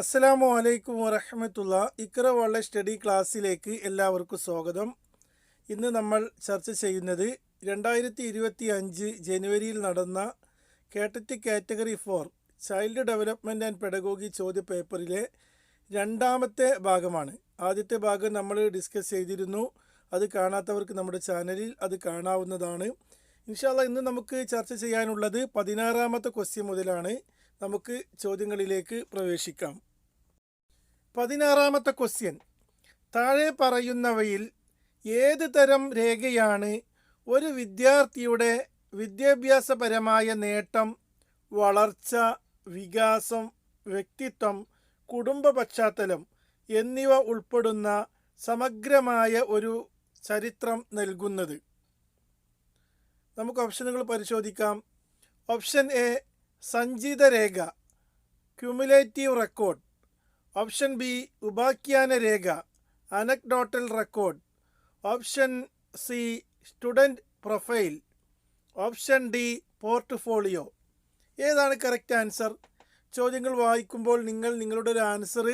അസ്സലാമു അലൈക്കും വറഹമത്തുള്ള. ഇക്ര വള സ്റ്റഡി ക്ലാസ്സിലേക്ക് എല്ലാവർക്കും സ്വാഗതം. ഇന്ന് നമ്മൾ ചർച്ച ചെയ്യുന്നത് രണ്ടായിരത്തി ഇരുപത്തി അഞ്ച് ജനുവരിയിൽ നടന്ന KTET category four child development and pedagogy ചോദ്യ പേപ്പറിലെ രണ്ടാമത്തെ ഭാഗമാണ്. ആദ്യത്തെ ഭാഗം നമ്മൾ ഡിസ്കസ് ചെയ്തിരുന്നു. അത് കാണാത്തവർക്ക് നമ്മുടെ ചാനലിൽ അത് കാണാവുന്നതാണ്. ഇൻഷാല്ല ഇന്ന് നമുക്ക് ചർച്ച ചെയ്യാനുള്ളത് പതിനാറാമത്തെ ക്വസ്റ്റ്യൻ മുതലാണ്. നമുക്ക് ചോദ്യങ്ങളിലേക്ക് പ്രവേശിക്കാം. പതിനാറാമത്തെ ക്വസ്റ്റ്യൻ താഴെ പറയുന്നവയിൽ ഏത് തരം രേഖയാണ് ഒരു വിദ്യാർത്ഥിയുടെ വിദ്യാഭ്യാസപരമായ നേട്ടം വളർച്ച വികാസം വ്യക്തിത്വം കുടുംബ പശ്ചാത്തലം എന്നിവ ഉൾപ്പെടുന്ന സമഗ്രമായ ഒരു ചരിത്രം നൽകുന്നത്? നമുക്ക് ഓപ്ഷനുകൾ പരിശോധിക്കാം. ഓപ്ഷൻ എ സഞ്ചിത രേഖ ക്യുമുലേറ്റീവ് റെക്കോർഡ് ഓപ്ഷൻ ബി ഉപാഖ്യാന രേഖ anecdotal record option C student profile option D portfolio ഏതാണ് കറക്റ്റ് ആൻസർ ചോദ്യങ്ങൾ വായിക്കുമ്പോൾ നിങ്ങൾ നിങ്ങളുടെ ഒരു ആൻസർ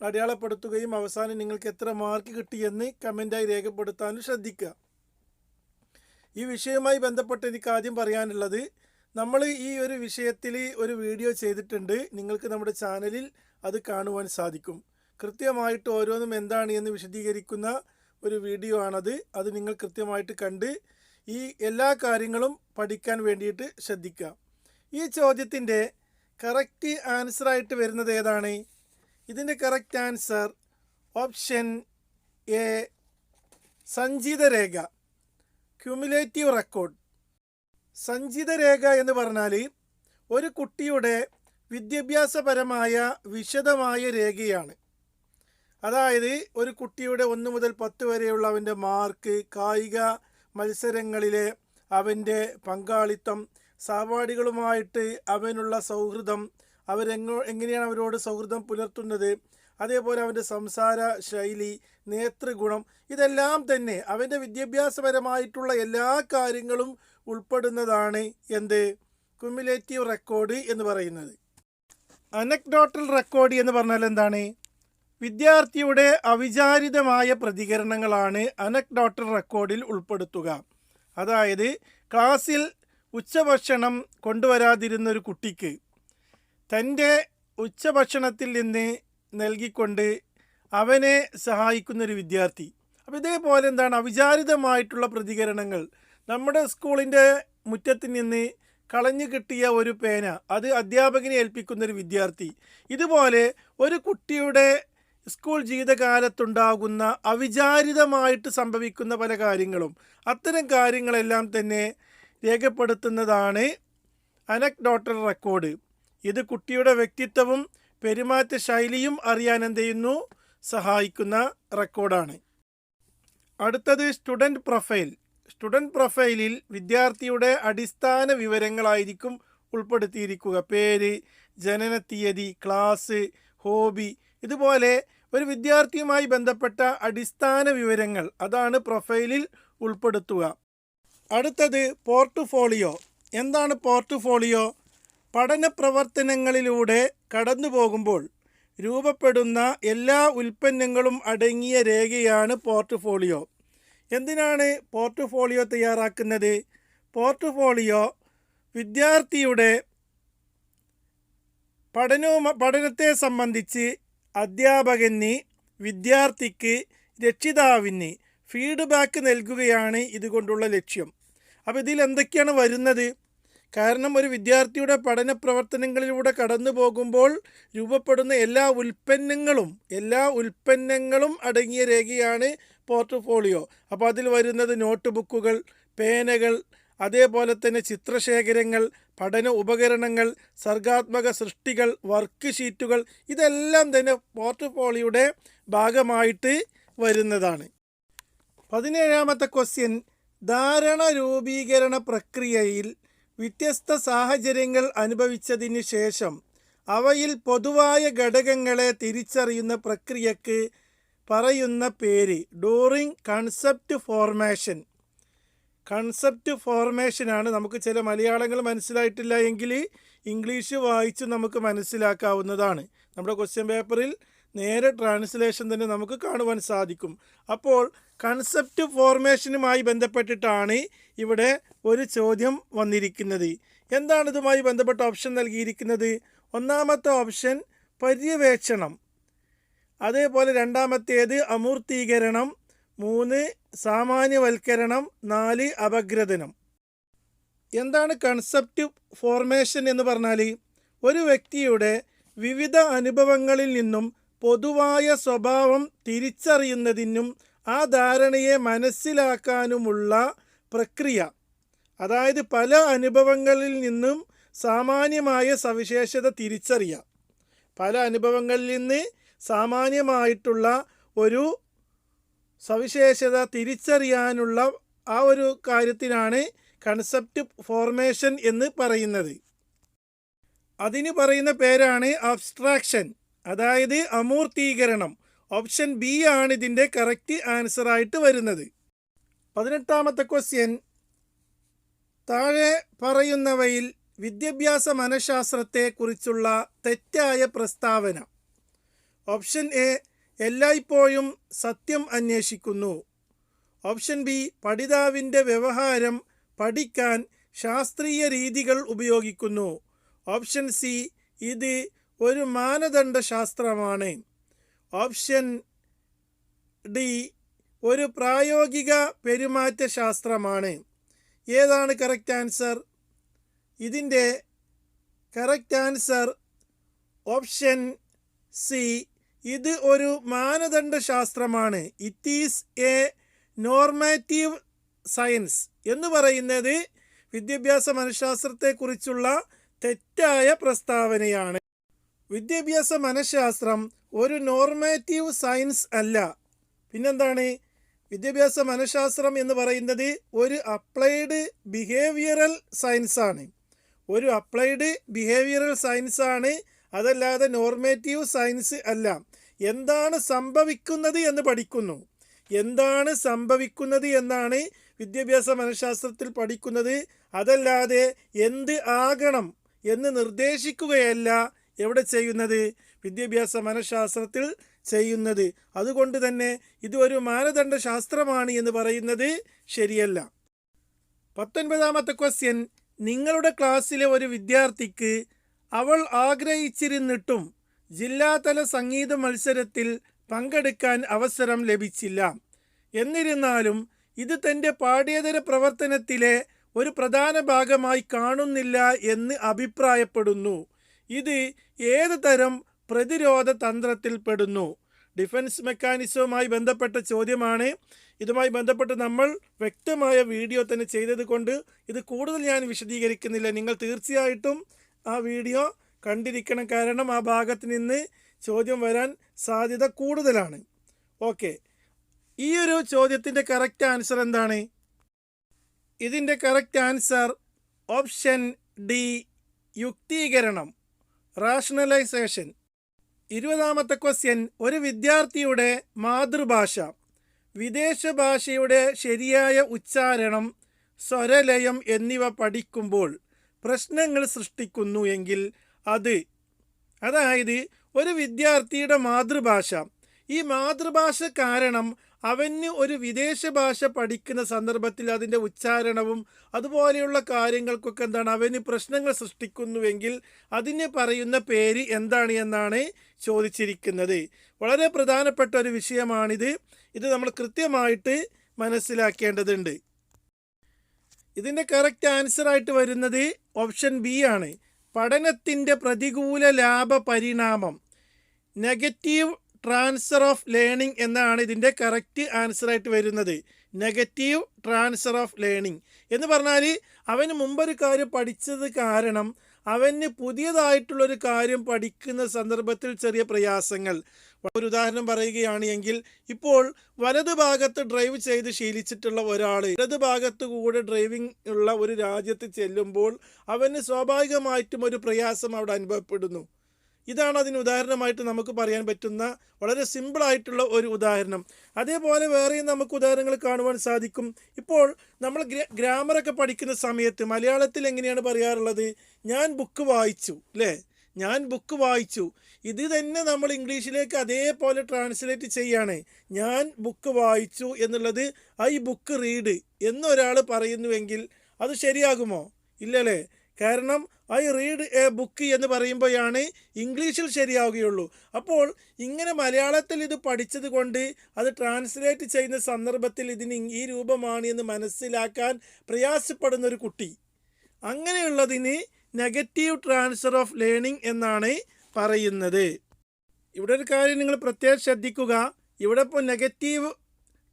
അടയാളപ്പെടുത്തുകയും അവസാനം നിങ്ങൾക്ക് എത്ര മാർക്ക് കിട്ടിയെന്ന് കമന്റായി രേഖപ്പെടുത്താനും ശ്രദ്ധിക്കുക. ഈ വിഷയവുമായി ബന്ധപ്പെട്ട് എനിക്ക് ആദ്യം പറയാനുള്ളത് നമ്മൾ ഈ ഒരു വിഷയത്തിൽ ഒരു വീഡിയോ ചെയ്തിട്ടുണ്ട്. നിങ്ങൾക്ക് നമ്മുടെ ചാനലിൽ അത് കാണുവാൻ സാധിക്കും. കൃത്യമായിട്ട് ഓരോന്നും എന്താണ് എന്ന് വിശദീകരിക്കുന്ന ഒരു വീഡിയോ ആണത്. അത് നിങ്ങൾ കൃത്യമായിട്ട് കണ്ട് ഈ എല്ലാ കാര്യങ്ങളും പഠിക്കാൻ വേണ്ടിയിട്ട് ശ്രദ്ധിക്കുക. ഈ ചോദ്യത്തിന്റെ കറക്റ്റ് ആൻസറായിട്ട് വരുന്നത് ഏതാണ്? ഇതിന്റെ കറക്റ്റ് ആൻസർ ഓപ്ഷൻ എ സഞ്ചിത രേഖ. ക്യുമുലേറ്റീവ് റെക്കോർഡ് സഞ്ചിത രേഖ എന്ന് പറഞ്ഞാൽ ഒരു കുട്ടിയുടെ വിദ്യാഭ്യാസപരമായ വിശദമായ രേഖയാണ്. അതായത് ഒരു കുട്ടിയുടെ ഒന്ന് മുതൽ പത്ത് വരെയുള്ള അവന്റെ മാർക്ക് കായിക മത്സരങ്ങളിലെ അവന്റെ പങ്കാളിത്തം സഹപാഠികളുമായിട്ട് അവനുള്ള സൗഹൃദം അവരെങ്ങോ എങ്ങനെയാണ് അവരോട് സൗഹൃദം പുലർത്തുന്നത് അതേപോലെ അവന്റെ സംസാര ശൈലി നേതൃഗുണം ഇതെല്ലാം തന്നെ അവന്റെ വിദ്യാഭ്യാസപരമായിട്ടുള്ള എല്ലാ കാര്യങ്ങളും ഉൾപ്പെടുന്നതാണ് എന്ത്? കുമുലേറ്റീവ് റെക്കോർഡ് എന്ന് പറയുന്നത്. അനക്ഡോട്ടൽ റെക്കോർഡ് എന്ന് പറഞ്ഞാൽ എന്താണ്? വിദ്യാർത്ഥിയുടെ അവിചാരിതമായ പ്രതികരണങ്ങളാണ് അനക്ഡോട്ടൽ റെക്കോർഡിൽ ഉൾപ്പെടുത്തുക. അതായത് ക്ലാസ്സിൽ ഉച്ചഭക്ഷണം കൊണ്ടുവരാതിരുന്ന ഒരു കുട്ടിക്ക് തന്റെ ഉച്ചഭക്ഷണത്തിൽ നിന്ന് നൽകിക്കൊണ്ട് അവനെ സഹായിക്കുന്നൊരു വിദ്യാർത്ഥി. അപ്പോൾ ഇതേപോലെ എന്താണ്? അവിചാരിതമായിട്ടുള്ള പ്രതികരണങ്ങൾ നമ്മുടെ സ്കൂളിന്റെ മുറ്റത്ത് നിന്ന് കളഞ്ഞു കിട്ടിയ ഒരു പേന അത് അധ്യാപകനെ ഏൽപ്പിക്കുന്ന ഒരു വിദ്യാർത്ഥി. ഇതുപോലെ ഒരു കുട്ടിയുടെ സ്കൂൾ ജീവിതകാലത്തുണ്ടാകുന്ന അവിചാരിതമായിട്ട് സംഭവിക്കുന്ന പല കാര്യങ്ങളും അത്തരം കാര്യങ്ങളെല്ലാം തന്നെ രേഖപ്പെടുത്തുന്നതാണ് അനക്ഡോട്ടൽ റെക്കോർഡ്. ഇത് കുട്ടിയുടെ വ്യക്തിത്വവും പെരുമാറ്റ ശൈലിയും അറിയാൻ എന്ത് ചെയ്യുന്നു? സഹായിക്കുന്ന റെക്കോർഡാണ്. അടുത്തത് സ്റ്റുഡന്റ് പ്രൊഫൈൽ. സ്റ്റുഡന്റ് പ്രൊഫൈലിൽ വിദ്യാർത്ഥിയുടെ അടിസ്ഥാന വിവരങ്ങളായിരിക്കും ഉൾപ്പെടുത്തിയിരിക്കുക. പേര് ജനന തീയതി ക്ലാസ് ഹോബി ഇതുപോലെ ഒരു വിദ്യാർത്ഥിയുമായി ബന്ധപ്പെട്ട അടിസ്ഥാന വിവരങ്ങൾ അതാണ് പ്രൊഫൈലിൽ ഉൾപ്പെടുത്തുക. അടുത്തത് പോർട്ട്ഫോളിയോ. എന്താണ് പോർട്ട്ഫോളിയോ? പഠന പ്രവർത്തനങ്ങളിലൂടെ കടന്നു പോകുമ്പോൾ രൂപപ്പെടുന്ന എല്ലാ ഉൽപ്പന്നങ്ങളും അടങ്ങിയ രേഖയാണ് പോർട്ട്ഫോളിയോ. എന്തിനാണ് പോർട്ട്ഫോളിയോ തയ്യാറാക്കുന്നത്? പോർട്ട്ഫോളിയോ വിദ്യാർത്ഥിയുടെ പഠനവും പഠനത്തെ സംബന്ധിച്ച് അധ്യാപകന് വിദ്യാർത്ഥിക്ക് രക്ഷിതാവിന് ഫീഡ്ബാക്ക് നൽകുകയാണ് ഇതുകൊണ്ടുള്ള ലക്ഷ്യം. അപ്പോൾ ഇതിൽ എന്തൊക്കെയാണ് വരുന്നത്? കാരണം ഒരു വിദ്യാർത്ഥിയുടെ പഠന പ്രവർത്തനങ്ങളിലൂടെ കടന്നു പോകുമ്പോൾ രൂപപ്പെടുന്ന എല്ലാ ഉൽപ്പന്നങ്ങളും എല്ലാ ഉൽപ്പന്നങ്ങളും അടങ്ങിയ രേഖയാണ് പോർട്ട്ഫോളിയോ. അപ്പോൾ അതിൽ വരുന്നത് നോട്ട് ബുക്കുകൾ പേനകൾ അതേപോലെ തന്നെ ചിത്രശേഖരങ്ങൾ പഠന ഉപകരണങ്ങൾ സർഗാത്മക സൃഷ്ടികൾ വർക്ക് ഷീറ്റുകൾ ഇതെല്ലാം തന്നെ പോർട്ട്ഫോളിയോയുടെ ഭാഗമായിട്ട് വരുന്നതാണ്. പതിനേഴാമത്തെ ക്വസ്റ്റ്യൻ ധാരണ രൂപീകരണ പ്രക്രിയയിൽ വ്യത്യസ്ത സാഹചര്യങ്ങൾ അനുഭവിച്ചതിന് ശേഷം അവയിൽ പൊതുവായ ഘടകങ്ങളെ തിരിച്ചറിയുന്ന പ്രക്രിയക്ക് പറയുന്ന പേര് ഡൂറിങ് കൺസെപ്റ്റ് ഫോർമേഷൻ. കൺസെപ്റ്റ് ഫോർമേഷനാണ് നമുക്ക് ചില മലയാളങ്ങൾ മനസ്സിലായിട്ടില്ല എങ്കിൽ ഇംഗ്ലീഷ് വായിച്ച് നമുക്ക് മനസ്സിലാക്കാവുന്നതാണ്. നമ്മുടെ ക്വസ്റ്റ്യൻ പേപ്പറിൽ നേരെ ട്രാൻസ്ലേഷൻ തന്നെ നമുക്ക് കാണുവാൻ സാധിക്കും. അപ്പോൾ കൺസെപ്റ്റ് ഫോർമേഷനുമായി ബന്ധപ്പെട്ടിട്ടാണ് ഇവിടെ ഒരു ചോദ്യം വന്നിരിക്കുന്നത്. എന്താണ് ഇതുമായി ബന്ധപ്പെട്ട ഓപ്ഷൻ നൽകിയിരിക്കുന്നത്? ഒന്നാമത്തെ ഓപ്ഷൻ പര്യവേക്ഷണം. അതേപോലെ രണ്ടാമത്തേത് അമൂർത്തീകരണം മൂന്ന് സാമാന്യവൽക്കരണം നാല് അപഗ്രഥനം. എന്താണ് കൺസെപ്റ്റ് ഫോർമേഷൻ എന്ന് പറഞ്ഞാൽ? ഒരു വ്യക്തിയുടെ വിവിധ അനുഭവങ്ങളിൽ നിന്നും പൊതുവായ സ്വഭാവം തിരിച്ചറിയുന്നതിനും ആ ധാരണയെ മനസ്സിലാക്കാനുമുള്ള പ്രക്രിയ. അതായത് പല അനുഭവങ്ങളിൽ നിന്നും സാമാന്യമായ സവിശേഷത തിരിച്ചറിയാം പല അനുഭവങ്ങളിൽ നിന്ന് സാമാന്യമായിട്ടുള്ള ഒരു സവിശേഷത തിരിച്ചറിയാനുള്ള ആ ഒരു കാര്യത്തിനാണ് കൺസെപ്റ്റ് ഫോർമേഷൻ എന്ന് പറയുന്നത്. അതിന് പറയുന്ന പേരാണ് അബ്സ്ട്രാക്ഷൻ അതായത് അമൂർത്തീകരണം. ഓപ്ഷൻ ബി ആണ് ഇതിന്റെ കറക്റ്റ് ആൻസർ ആയിട്ട് വരുന്നത്. പതിനെട്ടാമത്തെ ക്വസ്റ്റ്യൻ താഴെ പറയുന്നവയിൽ വിദ്യാഭ്യാസ മനഃശാസ്ത്രത്തെക്കുറിച്ചുള്ള തെറ്റായ പ്രസ്താവന. ഓപ്ഷൻ എ എല്ലായ്പ്പോഴും സത്യം അന്വേഷിക്കുന്നു. ഓപ്ഷൻ ബി പഠിതാവിന്റെ വ്യവഹാരം പഠിക്കാൻ ശാസ്ത്രീയ രീതികൾ ഉപയോഗിക്കുന്നു. ഓപ്ഷൻ സി ഇത് ഒരു മാനദണ്ഡ ശാസ്ത്രമാണ് ഓപ്ഷൻ ഡി ഒരു പ്രായോഗിക പെരുമാറ്റ ശാസ്ത്രമാണ് ഏതാണ് കറക്റ്റ് ആൻസർ ഇതിന്റെ കറക്റ്റ് ആൻസർ ഓപ്ഷൻ സി ഇത് ഒരു മാനദണ്ഡ ശാസ്ത്രമാണ് it is a normative science എന്ന് പറയുന്നത് വിദ്യാഭ്യാസ മനഃശാസ്ത്രത്തെക്കുറിച്ചുള്ള തെറ്റായ പ്രസ്താവനയാണ്. വിദ്യാഭ്യാസ മനഃശാസ്ത്രം ഒരു നോർമാറ്റീവ് സയൻസ് അല്ല. പിന്നെന്താണ്? വിദ്യാഭ്യാസ മനഃശാസ്ത്രം എന്ന് പറയുന്നത് ഒരു അപ്ലൈഡ് ബിഹേവിയറൽ സയൻസാണ് ഒരു അപ്ലൈഡ് ബിഹേവിയറൽ സയൻസാണ് അതല്ലാതെ നോർമേറ്റീവ് സയൻസ് അല്ല. എന്താണ് സംഭവിക്കുന്നത് എന്ന് പഠിക്കുന്നു. എന്താണ് സംഭവിക്കുന്നത് എന്നാണ് വിദ്യാഭ്യാസ മനഃശാസ്ത്രത്തിൽ പഠിക്കുന്നത്. അതല്ലാതെ എന്ത് ആകണം എന്ന് നിർദ്ദേശിക്കുകയല്ല എവിടെ ചെയ്യുന്നത്? വിദ്യാഭ്യാസ മനഃശാസ്ത്രത്തിൽ ചെയ്യുന്നത്. അതുകൊണ്ട് തന്നെ ഇത് ഒരു മാനദണ്ഡ ശാസ്ത്രമാണ് എന്ന് പറയുന്നത് ശരിയല്ല. പത്തൊൻപതാമത്തെ ക്വസ്റ്റ്യൻ നിങ്ങളുടെ ക്ലാസ്സിലെ ഒരു വിദ്യാർത്ഥിക്ക് അവൾ ആഗ്രഹിച്ചിരുന്നിട്ടും ജില്ലാതല സംഗീത മത്സരത്തിൽ പങ്കെടുക്കാൻ അവസരം ലഭിച്ചില്ല. എന്നിരുന്നാലും ഇത് തന്റെ പാഠ്യേതര പ്രവർത്തനത്തിലെ ഒരു പ്രധാന ഭാഗമായി കാണുന്നില്ല എന്ന് അഭിപ്രായപ്പെടുന്നു. ഇത് ഏത് തരം പ്രതിരോധ തന്ത്രത്തിൽപ്പെടുന്നു ഡിഫൻസ് മെക്കാനിസവുമായി ബന്ധപ്പെട്ട ചോദ്യമാണ്. ഇതുമായി ബന്ധപ്പെട്ട് നമ്മൾ വ്യക്തമായ വീഡിയോ തന്നെ ചെയ്തത് കൊണ്ട് ഇത് കൂടുതൽ ഞാൻ വിശദീകരിക്കുന്നില്ല. നിങ്ങൾ തീർച്ചയായിട്ടും ആ വീഡിയോ കണ്ടിരിക്കണം. കാരണം ആ ഭാഗത്ത് നിന്ന് ചോദ്യം വരാൻ സാധ്യത കൂടുതലാണ്. ഓക്കെ. ഈ ഒരു ചോദ്യത്തിന്റെ കറക്റ്റ് ആൻസർ എന്താണ്? ഇതിന്റെ കറക്റ്റ് ആൻസർ ഓപ്ഷൻ ഡി യുക്തീകരണം റാഷണലൈസേഷൻ ഇരുപതാമത്തെ ക്വസ്റ്റ്യൻ ഒരു വിദ്യാർത്ഥിയുടെ മാതൃഭാഷ വിദേശ ഭാഷയുടെ ശരിയായ ഉച്ചാരണം സ്വരലയം എന്നിവ പഠിക്കുമ്പോൾ പ്രശ്നങ്ങൾ സൃഷ്ടിക്കുന്നു എങ്കിൽ അത്. അതായത് ഒരു വിദ്യാർത്ഥിയുടെ മാതൃഭാഷ. ഈ മാതൃഭാഷ കാരണം അവന് ഒരു വിദേശ ഭാഷ പഠിക്കുന്ന സന്ദർഭത്തിൽ അതിന്റെ ഉച്ചാരണവും അതുപോലെയുള്ള കാര്യങ്ങൾക്കൊക്കെ എന്താണ് അവന് പ്രശ്നങ്ങൾ സൃഷ്ടിക്കുന്നുവെങ്കിൽ അതിന് പറയുന്ന പേര് എന്താണ് എന്നാണ് ചോദിച്ചിരിക്കുന്നത്. വളരെ പ്രധാനപ്പെട്ട ഒരു വിഷയമാണിത്. ഇത് നമ്മൾ കൃത്യമായിട്ട് മനസ്സിലാക്കേണ്ടതുണ്ട്. ഇതിന്റെ കറക്റ്റ് ആൻസറായിട്ട് വരുന്നത് ഓപ്ഷൻ ബി ആണ്. പഠനത്തിന്റെ പ്രതികൂല ലാഭ പരിണാമം. നെഗറ്റീവ് ട്രാൻസ്ഫർ ഓഫ് ലേണിംഗ് എന്നാണ് ഇതിന്റെ കറക്റ്റ് ആൻസറായിട്ട് വരുന്നത്. നെഗറ്റീവ് ട്രാൻസ്ഫർ ഓഫ് ലേണിംഗ് എന്ന് പറഞ്ഞാൽ അവന് മുമ്പൊരു കാര്യം പഠിച്ചത് കാരണം അവന് പുതിയതായിട്ടുള്ളൊരു കാര്യം പഠിക്കുന്ന സന്ദർഭത്തിൽ ചെറിയ പ്രയാസങ്ങൾ. ഒരു ഉദാഹരണം പറയുകയാണ് എങ്കിൽ ഇപ്പോൾ വലത് ഭാഗത്ത് ഡ്രൈവ് ചെയ്ത് ശീലിച്ചിട്ടുള്ള ഒരാൾ ഇടത് ഭാഗത്ത് കൂടെ ഡ്രൈവിംഗ് ഉള്ള ഒരു രാജ്യത്ത് ചെല്ലുമ്പോൾ അവന് സ്വാഭാവികമായിട്ടും ഒരു പ്രയാസം അവിടെ അനുഭവപ്പെടുന്നു. ഇതാണ് അതിന് ഉദാഹരണമായിട്ട് നമുക്ക് പറയാൻ പറ്റുന്ന വളരെ സിമ്പിളായിട്ടുള്ള ഒരു ഉദാഹരണം. അതേപോലെ വേറെയും നമുക്ക് ഉദാഹരണങ്ങൾ കാണുവാൻ സാധിക്കും. ഇപ്പോൾ നമ്മൾ ഗ്ര- ഗ്രാമറൊക്കെ പഠിക്കുന്ന സമയത്ത് മലയാളത്തിൽ എങ്ങനെയാണ് പറയാറുള്ളത്? ഞാൻ ബുക്ക് വായിച്ചു അല്ലേ ഞാൻ ബുക്ക് വായിച്ചു. ഇത് തന്നെ നമ്മൾ ഇംഗ്ലീഷിലേക്ക് അതേപോലെ ട്രാൻസ്ലേറ്റ് ചെയ്യാണ്. ഞാൻ ബുക്ക് വായിച്ചു എന്നുള്ളത് ഐ ബുക്ക് റീഡ് എന്നൊരാൾ പറയുന്നുവെങ്കിൽ അത് ശരിയാകുമോ? ഇല്ലല്ലേ? കാരണം ഐ റീഡ് എ ബുക്ക് എന്ന് പറയുമ്പോഴാണ് ഇംഗ്ലീഷിൽ ശരിയാവുകയുള്ളൂ. അപ്പോൾ ഇങ്ങനെ മലയാളത്തിൽ ഇത് പഠിച്ചത് കൊണ്ട് അത് ട്രാൻസ്ലേറ്റ് ചെയ്യുന്ന സന്ദർഭത്തിൽ ഇതിന് ഈ രൂപമാണ് എന്ന് മനസ്സിലാക്കാൻ പ്രയാസപ്പെടുന്ന ഒരു കുട്ടി. അങ്ങനെയുള്ളതിന് നെഗറ്റീവ് ട്രാൻസ്ഫർ ഓഫ് ലേണിംഗ് എന്നാണ് പറയുന്നത്. ഇവിടെ ഒരു കാര്യം നിങ്ങൾ പ്രത്യേകം ശ്രദ്ധിക്കുക. ഇവിടെ ഇപ്പോൾ നെഗറ്റീവ്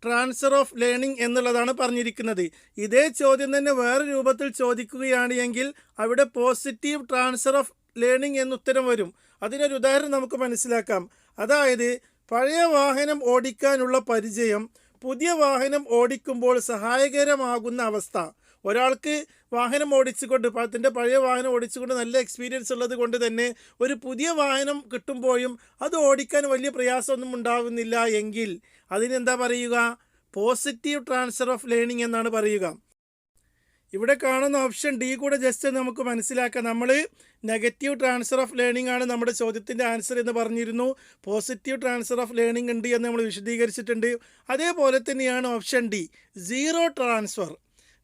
ട്രാൻസ്ഫർ ഓഫ് ലേണിംഗ് എന്നുള്ളതാണ് പറഞ്ഞിരിക്കുന്നത്. ഇതേ ചോദ്യം തന്നെ വേറെ രൂപത്തിൽ ചോദിക്കുകയാണ് എങ്കിൽ അവിടെ പോസിറ്റീവ് ട്രാൻസ്ഫർ ഓഫ് ലേണിംഗ് എന്ന് ഉത്തരം വരും. അതിനൊരു ഉദാഹരണം നമുക്ക് മനസ്സിലാക്കാം. അതായത് പഴയ വാഹനം ഓടിക്കാനുള്ള പരിചയം പുതിയ വാഹനം ഓടിക്കുമ്പോൾ സഹായകരമാകുന്ന അവസ്ഥ. ഒരാൾക്ക് വാഹനം ഓടിച്ചുകൊണ്ട് തന്റെ പഴയ വാഹനം ഓടിച്ചുകൊണ്ട് നല്ല എക്സ്പീരിയൻസ് ഉള്ളത് കൊണ്ട് തന്നെ ഒരു പുതിയ വാഹനം കിട്ടുമ്പോഴും അത് ഓടിക്കാൻ വലിയ പ്രയാസമൊന്നും ഉണ്ടാകുന്നില്ല എങ്കിൽ അതിനെന്താ പറയുക? പോസിറ്റീവ് ട്രാൻസ്ഫർ ഓഫ് ലേണിംഗ് എന്നാണ് പറയുക. ഇവിടെ കാണുന്ന ഓപ്ഷൻ ഡി കൂടെ ജസ്റ്റ് നമുക്ക് മനസ്സിലാക്കാം. നമ്മൾ നെഗറ്റീവ് ട്രാൻസ്ഫർ ഓഫ് ലേണിംഗ് ആണ് നമ്മുടെ ചോദ്യത്തിന്റെ ആൻസർ എന്ന് പറഞ്ഞിരുന്നു. പോസിറ്റീവ് ട്രാൻസ്ഫർ ഓഫ് ലേണിംഗ് ഉണ്ട് എന്ന് നമ്മൾ വിശദീകരിച്ചിട്ടുണ്ട്. അതേപോലെ തന്നെയാണ് option D zero transfer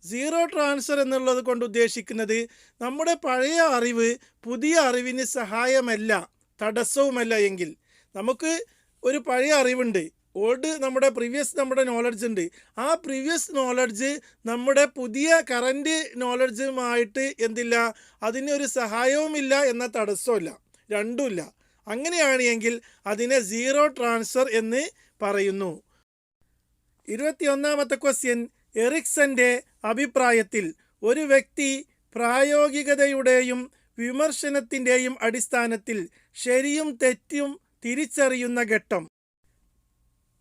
zero transfer എന്നുള്ളത് കൊണ്ട് ഉദ്ദേശിക്കുന്നത് നമ്മുടെ പഴയ അറിവ് പുതിയ അറിവിന് സഹായമല്ല തടസ്സവുമല്ല എങ്കിൽ. നമുക്ക് ഒരു പഴയ അറിവുണ്ട്. ഓൾഡ് നമ്മുടെ പ്രീവിയസ് നമ്മുടെ നോളജ് ഉണ്ട്. ആ പ്രീവിയസ് നോളജ് നമ്മുടെ പുതിയ കറന്റ് നോളജുമായിട്ട് എന്തില്ല അതിന് ഒരു സഹായവുമില്ല എന്ന തടസ്സമില്ല രണ്ടുമില്ല. അങ്ങനെയാണ് എങ്കിൽ അതിനെ സീറോ ട്രാൻസ്ഫർ എന്ന് പറയുന്നു. ഇരുപത്തിയൊന്നാമത്തെ ക്വസ്റ്റ്യൻ എറിക്സന്റെ അഭിപ്രായത്തിൽ ഒരു വ്യക്തി പ്രായോഗികതയുടെയും വിമർശനത്തിന്റെയും അടിസ്ഥാനത്തിൽ ശരിയും തെറ്റും തിരിച്ചറിയുന്ന ഘട്ടം.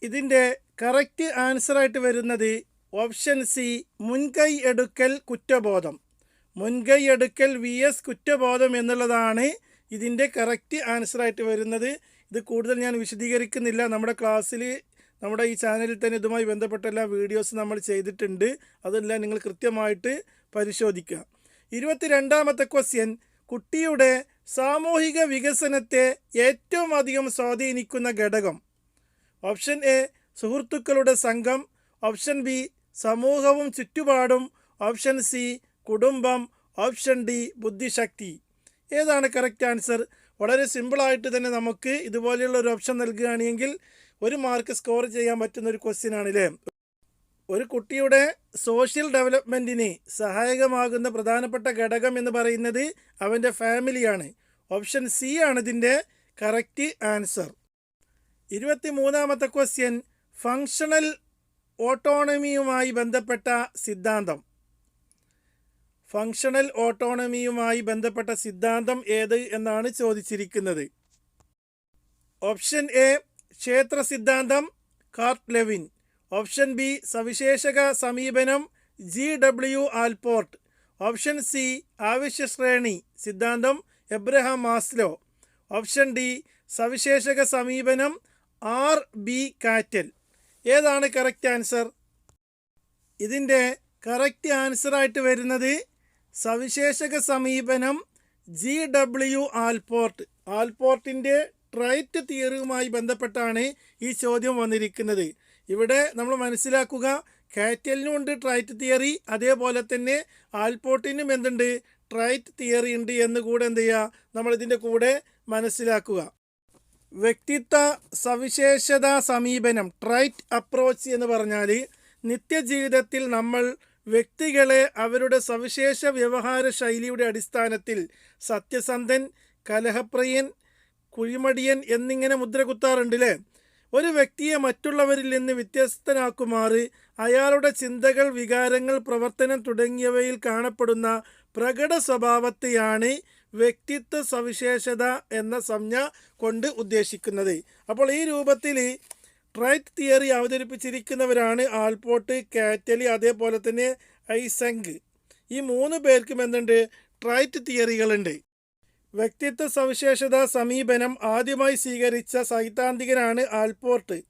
ഇതിന്റെ കറക്റ്റ് ആൻസറായിട്ട് വരുന്നത് ഓപ്ഷൻ സി മുൻകൈ എടുക്കൽ കുറ്റബോധം. മുൻകൈ എടുക്കൽ വി എസ് കുറ്റബോധം എന്നുള്ളതാണ് ഇതിന്റെ കറക്റ്റ് ആൻസറായിട്ട് വരുന്നത്. ഇത് കൂടുതൽ ഞാൻ വിശദീകരിക്കുന്നില്ല. നമ്മുടെ ക്ലാസ്സിൽ നമ്മുടെ ഈ ചാനലിൽ തന്നെ ഇതുമായി ബന്ധപ്പെട്ട എല്ലാ വീഡിയോസ് നമ്മൾ ചെയ്തിട്ടുണ്ട്. അതെല്ലാം നിങ്ങൾ കൃത്യമായിട്ട് പരിശോധിക്കുക. ഇരുപത്തി രണ്ടാമത്തെ ക്വസ്റ്റ്യൻ കുട്ടിയുടെ സാമൂഹിക വികസനത്തെ ഏറ്റവും അധികം സ്വാധീനിക്കുന്ന ഘടകം. ഓപ്ഷൻ എ സുഹൃത്തുക്കളുടെ സംഘം. ഓപ്ഷൻ ബി സമൂഹവും ചുറ്റുപാടും. ഓപ്ഷൻ സി കുടുംബം. ഓപ്ഷൻ ഡി ബുദ്ധിശക്തി. ഏതാണ് കറക്റ്റ് ആൻസർ വളരെ സിമ്പിളായിട്ട് തന്നെ നമുക്ക് ഇതുപോലെയുള്ള ഒരു ഓപ്ഷൻ നൽകുകയാണെങ്കിൽ ഒരു മാർക്ക് സ്കോർ ചെയ്യാൻ പറ്റുന്ന ഒരു ക്വസ്റ്റ്യൻ ആണല്ലേ? ഒരു കുട്ടിയുടെ സോഷ്യൽ ഡെവലപ്മെന്റിന് സഹായകമാകുന്ന പ്രധാനപ്പെട്ട ഘടകം എന്ന് പറയുന്നത് അവന്റെ ഫാമിലിയാണ് ഓപ്ഷൻ സി ആണ് ഇതിന്റെ കറക്റ്റ് ആൻസർ ഇരുപത്തി മൂന്നാമത്തെ ക്വസ്റ്റ്യൻ ഫങ്ഷണൽ ഓട്ടോണമിയുമായി ബന്ധപ്പെട്ട സിദ്ധാന്തം. ഫങ്ഷണൽ ഓട്ടോണമിയുമായി ബന്ധപ്പെട്ട സിദ്ധാന്തം ഏത് എന്നാണ് ചോദിച്ചിരിക്കുന്നത്? ഓപ്ഷൻ എ ക്ഷേത്ര സിദ്ധാന്തം കാർട്ട് ലെവിൻ. ഓപ്ഷൻ ബി സവിശേഷക സമീപനം G W Allport. Option C ആവശ്യ ശ്രേണി സിദ്ധാന്തം എബ്രഹാം മാസ്ലോ. ഓപ്ഷൻ ഡി സവിശേഷക സമീപനം ആർ ബി കാറ്റൽ. ഏതാണ് കറക്റ്റ് ആൻസർ? ഇതിന്റെ കറക്റ്റ് ആൻസറായിട്ട് വരുന്നത് സവിശേഷക സമീപനം ജി ഡബ്ല്യു ആൽപോർട്ട്. ആൽപോർട്ടിന്റെ ട്രൈറ്റ് തിയറിയുമായി ബന്ധപ്പെട്ടാണ് ഈ ചോദ്യം വന്നിരിക്കുന്നത്. ഇവിടെ നമ്മൾ മനസ്സിലാക്കുക കാറ്റലിനും ഉണ്ട് ട്രൈറ്റ് തിയറി അതേപോലെ തന്നെ ആൽപോട്ടിനും എന്തുണ്ട്? ട്രൈറ്റ് തിയറി ഉണ്ട് എന്ന് കൂടെ എന്ത് ചെയ്യുക നമ്മൾ ഇതിന്റെ കൂടെ മനസ്സിലാക്കുക. വ്യക്തിത്വ സവിശേഷത സമീപനം ട്രൈറ്റ് അപ്രോച്ച് എന്ന് പറഞ്ഞാൽ നിത്യജീവിതത്തിൽ നമ്മൾ വ്യക്തികളെ അവരുടെ സവിശേഷ വ്യവഹാര ശൈലിയുടെ അടിസ്ഥാനത്തിൽ സത്യസന്ധൻ കലഹപ്രിയൻ കുഴിമടിയൻ എന്നിങ്ങനെ മുദ്ര കുത്താറുണ്ടല്ലേ? ഒരു വ്യക്തിയെ മറ്റുള്ളവരിൽ നിന്ന് വ്യത്യസ്തനാക്കുമാറി അയാളുടെ ചിന്തകൾ വികാരങ്ങൾ പ്രവർത്തനം തുടങ്ങിയവയിൽ കാണപ്പെടുന്ന പ്രകട സ്വഭാവത്തെയാണ് വ്യക്തിത്വ സവിശേഷത എന്ന സംജ്ഞ കൊണ്ട് ഉദ്ദേശിക്കുന്നത്. അപ്പോൾ ഈ രൂപത്തിൽ ട്രൈറ്റ് തിയറി അവതരിപ്പിച്ചിരിക്കുന്നവരാണ് ആൽപോട്ട് കാറ്റലി അതേപോലെ തന്നെ ഐസങ്ക് ഈ മൂന്ന് പേർക്കും എന്തുണ്ട്? ട്രൈറ്റ് തിയറികളുണ്ട്. വ്യക്തിത്വ സവിശേഷത സമീപനം ആദ്യമായി സ്വീകരിച്ച സൈദ്ധാന്തികനാണ് ആൽപോർട്ട്.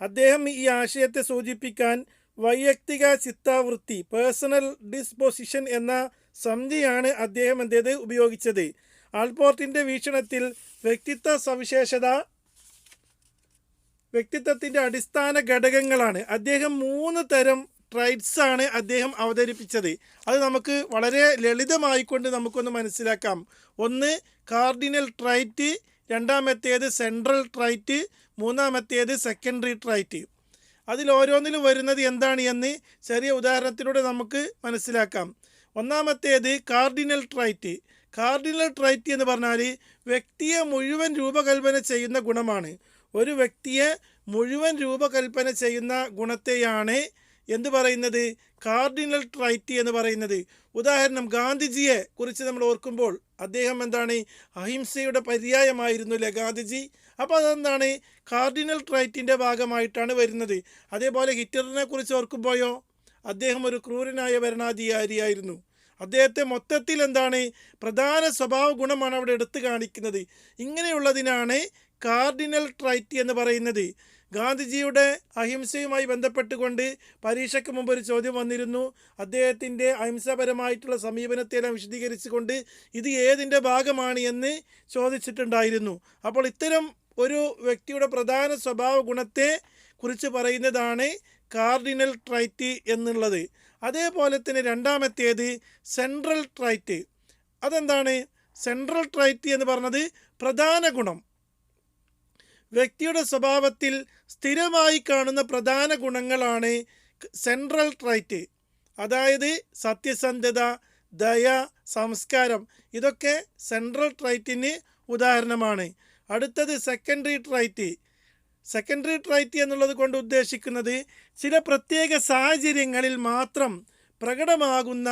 അദ്ദേഹം ഈ ആശയത്തെ സൂചിപ്പിക്കാൻ വൈയക്തിക ചിത്താവൃത്തി പേഴ്സണൽ ഡിസ്പൊസിഷൻ എന്ന സംജ്ഞയാണ് അദ്ദേഹം എന്തേത് ഉപയോഗിച്ചത്. ആൽപോർട്ടിന്റെ വീക്ഷണത്തിൽ വ്യക്തിത്വ സവിശേഷത വ്യക്തിത്വത്തിന്റെ അടിസ്ഥാന ഘടകങ്ങളാണ്. അദ്ദേഹം മൂന്ന് തരം ട്രൈറ്റ്സ് ആണ് അദ്ദേഹം അവതരിപ്പിച്ചത്. അത് നമുക്ക് വളരെ ലളിതമായിക്കൊണ്ട് നമുക്കൊന്ന് മനസ്സിലാക്കാം. ഒന്ന് കാർഡിനൽ ട്രൈറ്റ് രണ്ടാമത്തേത് സെൻട്രൽ ട്രൈറ്റ് മൂന്നാമത്തേത് സെക്കൻഡറി ട്രൈറ്റ് അതിൽ ഓരോന്നിലും വരുന്നത് എന്താണ് എന്ന് ചെറിയ ഉദാഹരണത്തിലൂടെ നമുക്ക് മനസ്സിലാക്കാം. ഒന്നാമത്തേത് കാർഡിനൽ ട്രൈറ്റ് കാർഡിനൽ ട്രൈറ്റ് എന്ന് പറഞ്ഞാൽ വ്യക്തിയെ മുഴുവൻ രൂപകൽപ്പന ചെയ്യുന്ന ഗുണമാണ്. ഒരു വ്യക്തിയെ മുഴുവൻ രൂപകൽപ്പന ചെയ്യുന്ന ഗുണത്തെയാണ് എന്ത് പറയുന്നത്? കാർഡിനൽ ട്രൈറ്റ് എന്ന് പറയുന്നത്. ഉദാഹരണം ഗാന്ധിജിയെ കുറിച്ച് നമ്മൾ ഓർക്കുമ്പോൾ അദ്ദേഹം എന്താണ്? അഹിംസയുടെ പര്യായമായിരുന്നു അല്ലേ ഗാന്ധിജി? അപ്പോൾ അതെന്താണ്? കാർഡിനൽ ട്രൈറ്റിന്റെ ഭാഗമായിട്ടാണ് വരുന്നത്. അതേപോലെ ഹിറ്റ്ലറിനെ കുറിച്ച് ഓർക്കുമ്പോഴോ? അദ്ദേഹം ഒരു ക്രൂരനായ ഭരണാധികാരിയായിരുന്നു. അദ്ദേഹത്തെ മൊത്തത്തിൽ എന്താണ്? പ്രധാന സ്വഭാവ ഗുണമാണ് അവിടെ എടുത്തു കാണിക്കുന്നത്. ഇങ്ങനെയുള്ളതിനാണ് കാർഡിനൽ ട്രൈറ്റ് എന്ന് പറയുന്നത്. ഗാന്ധിജിയുടെ അഹിംസയുമായി ബന്ധപ്പെട്ടുകൊണ്ട് പരീക്ഷയ്ക്ക് മുമ്പ് ഒരു ചോദ്യം വന്നിരുന്നു. അദ്ദേഹത്തിന്റെ അഹിംസാപരമായിട്ടുള്ള സമീപനത്തെല്ലാം വിശദീകരിച്ചുകൊണ്ട് ഇത് ഏതിന്റെ ഭാഗമാണ് എന്ന് ചോദിച്ചിട്ടുണ്ടായിരുന്നു. അപ്പോൾ ഇത്തരം ഒരു വ്യക്തിയുടെ പ്രധാന സ്വഭാവ ഗുണത്തെ കുറിച്ച് പറയുന്നതാണ് കാർഡിനൽ ട്രൈറ്റ് എന്നുള്ളത്. അതേപോലെ തന്നെ രണ്ടാമത്തേത് സെൻട്രൽ ട്രൈറ്റ്. അതെന്താണ്? സെൻട്രൽ ട്രൈറ്റ് എന്ന് പറഞ്ഞത് പ്രധാന ഗുണം. വ്യക്തിയുടെ സ്വഭാവത്തിൽ സ്ഥിരമായി കാണുന്ന പ്രധാന ഗുണങ്ങളാണ് സെൻട്രൽ ട്രൈറ്റ് അതായത് സത്യസന്ധത ദയ സംസ്കാരം. ഇതൊക്കെ സെൻട്രൽ ട്രൈറ്റിന് ഉദാഹരണമാണ്. അടുത്തത് സെക്കൻഡറി ട്രൈറ്റ് സെക്കൻഡറി ട്രൈറ്റ് എന്നുള്ളത് കൊണ്ട് ഉദ്ദേശിക്കുന്നത് ചില പ്രത്യേക സാഹചര്യങ്ങളിൽ മാത്രം പ്രകടമാകുന്ന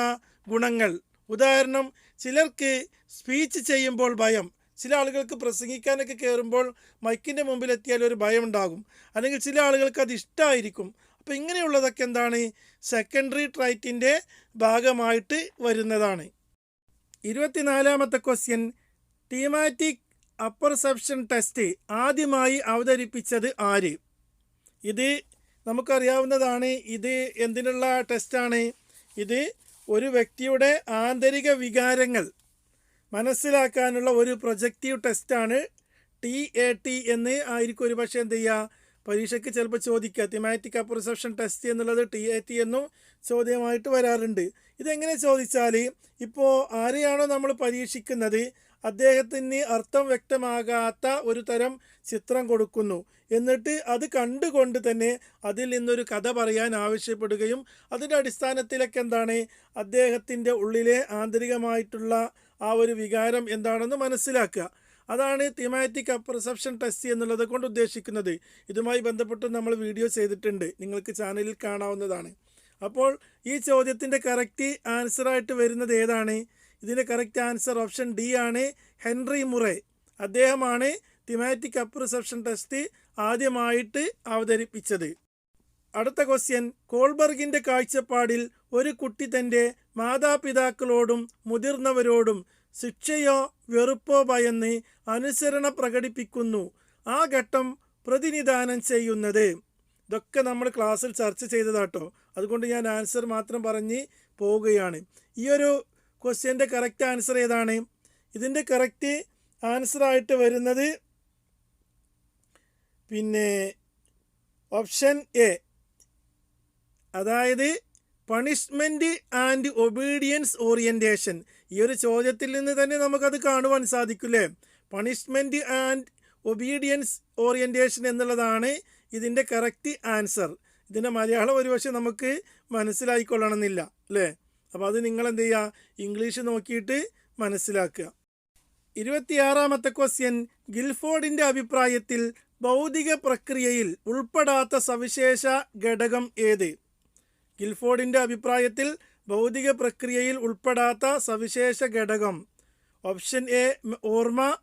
ഗുണങ്ങൾ. ഉദാഹരണം ചിലർക്ക് സ്പീച്ച് ചെയ്യുമ്പോൾ ഭയം. ചില ആളുകൾക്ക് പ്രസംഗിക്കാനൊക്കെ കയറുമ്പോൾ മൈക്കിന്റെ മുമ്പിൽ എത്തിയാൽ ഒരു ഭയം ഉണ്ടാകും അല്ലെങ്കിൽ ചില ആളുകൾക്ക് അത് ഇഷ്ടമായിരിക്കും അപ്പോൾ ഇങ്ങനെയുള്ളതൊക്കെ എന്താണ്? സെക്കൻഡറി ട്രൈറ്റിന്റെ ഭാഗമായിട്ട് വരുന്നതാണ്. ഇരുപത്തിനാലാമത്തെ ക്വസ്റ്റ്യൻ തീമാറ്റിക് അപ്പർസെപ്ഷൻ ടെസ്റ്റ് ആദ്യമായി അവതരിപ്പിച്ചത് ആര്? ഇത് നമുക്കറിയാവുന്നതാണ്. ഇത് എന്തിനുള്ള ടെസ്റ്റാണ് ഇത് ഒരു വ്യക്തിയുടെ ആന്തരിക വികാരങ്ങൾ മനസ്സിലാക്കാനുള്ള ഒരു പ്രൊജക്റ്റീവ് ടെസ്റ്റാണ് ടി എ ടി എന്ന് ആയിരിക്കും ഒരു പക്ഷേ എന്ത് ചെയ്യുക പരീക്ഷയ്ക്ക് ചിലപ്പോൾ ചോദിക്കുക. തിമാറ്റിക് അപ്രിസെപ്ഷൻ ടെസ്റ്റ് എന്നുള്ളത് ടി എ ടി എന്നും ചോദ്യമായിട്ട് വരാറുണ്ട്. ഇതെങ്ങനെ ചോദിച്ചാൽ ഇപ്പോൾ ആരെയാണോ നമ്മൾ പരീക്ഷിക്കുന്നത്? അദ്ദേഹത്തിന് അർത്ഥം വ്യക്തമാകാത്ത ഒരു തരം ചിത്രം കൊടുക്കുന്നു. എന്നിട്ട് അത് കണ്ടുകൊണ്ട് തന്നെ അതിൽ നിന്നൊരു കഥ പറയാൻ ആവശ്യപ്പെടുകയും അതിന്റെ അടിസ്ഥാനത്തിലൊക്കെ എന്താണ്? അദ്ദേഹത്തിന്റെ ഉള്ളിലെ ആന്തരികമായിട്ടുള്ള ആ ഒരു വികാരം എന്താണെന്ന് മനസ്സിലാക്കുക. അതാണ് തിമാറ്റിക് അപ്രസെപ്ഷൻ ടെസ്റ്റ് എന്നുള്ളത് കൊണ്ട് ഉദ്ദേശിക്കുന്നത്. ഇതുമായി ബന്ധപ്പെട്ട് നമ്മൾ വീഡിയോ ചെയ്തിട്ടുണ്ട്. നിങ്ങൾക്ക് ചാനലിൽ കാണാവുന്നതാണ്. അപ്പോൾ ഈ ചോദ്യത്തിന്റെ കറക്റ്റ് ആൻസറായിട്ട് വരുന്നത് ഏതാണ്? ഇതിന്റെ കറക്റ്റ് ആൻസർ ഓപ്ഷൻ ഡി ആണ് ഹെൻറി മുറേ. അദ്ദേഹമാണ് തിമാറ്റിക് അപ്രിസെപ്ഷൻ ടെസ്റ്റ് ആദ്യമായിട്ട് അവതരിപ്പിച്ചത്. അടുത്ത ക്വസ്റ്റ്യൻ കോൾബർഗിന്റെ കാഴ്ചപ്പാടിൽ ഒരു കുട്ടി തന്റെ മാതാപിതാക്കളോടും മുതിർന്നവരോടും ശിക്ഷയോ വെറുപ്പോ ഭയന്ന് അനുസരണ പ്രകടിപ്പിക്കുന്നു. ആ ഘട്ടം പ്രതിനിധാനം ചെയ്യുന്നത്. ഇതൊക്കെ നമ്മൾ ക്ലാസ്സിൽ ചർച്ച ചെയ്തതാട്ടോ. അതുകൊണ്ട് ഞാൻ ആൻസർ മാത്രം പറഞ്ഞ് പോവുകയാണ്. ഈ ഒരു ക്വസ്റ്റ്യന്റെ കറക്റ്റ് ആൻസർ ഏതാണ്? ഇതിന്റെ കറക്റ്റ് ആൻസറായിട്ട് വരുന്നത് പിന്നെ ഓപ്ഷൻ എ അതായത് പണിഷ്മെന്റ് ആൻഡ് ഒബീഡിയൻസ് ഓറിയന്റേഷൻ ഈ ഒരു ചോദ്യത്തിൽ നിന്ന് തന്നെ നമുക്കത് കാണുവാൻ സാധിക്കില്ലേ? പണിഷ്മെന്റ് ആൻഡ് ഒബീഡിയൻസ് ഓറിയന്റേഷൻ എന്നുള്ളതാണ് ഇതിന്റെ കറക്റ്റ് ആൻസർ ഇതിന്റെ മലയാളം ഒരുപക്ഷെ നമുക്ക് മനസ്സിലായിക്കൊള്ളണമെന്നില്ല അല്ലേ? അപ്പോൾ അത് നിങ്ങൾ എന്ത് ചെയ്യുക ഇംഗ്ലീഷ് നോക്കിയിട്ട് മനസ്സിലാക്കുക. ഇരുപത്തിയാറാമത്തെ ക്വസ്റ്റ്യൻ ഗിൽഫോർഡിന്റെ അഭിപ്രായത്തിൽ ഭൗതിക പ്രക്രിയയിൽ ഉൾപ്പെടാത്ത സവിശേഷ ഘടകം ഏത്? ഗിൽഫോർഡിന്റെ അഭിപ്രായത്തിൽ ഭൗതിക പ്രക്രിയയിൽ ഉൾപ്പെടാത്ത സവിശേഷ ഘടകം. ഓപ്ഷൻ എ ഓർമ്മ.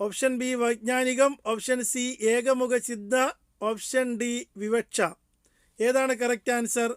ഓപ്ഷൻ ബി വൈജ്ഞാനികം. ഓപ്ഷൻ സി ഏകമുഖ ചിന്ത. ഓപ്ഷൻ ഡി വിവക്ഷ. ഏതാണ് കറക്റ്റ് ആൻസർ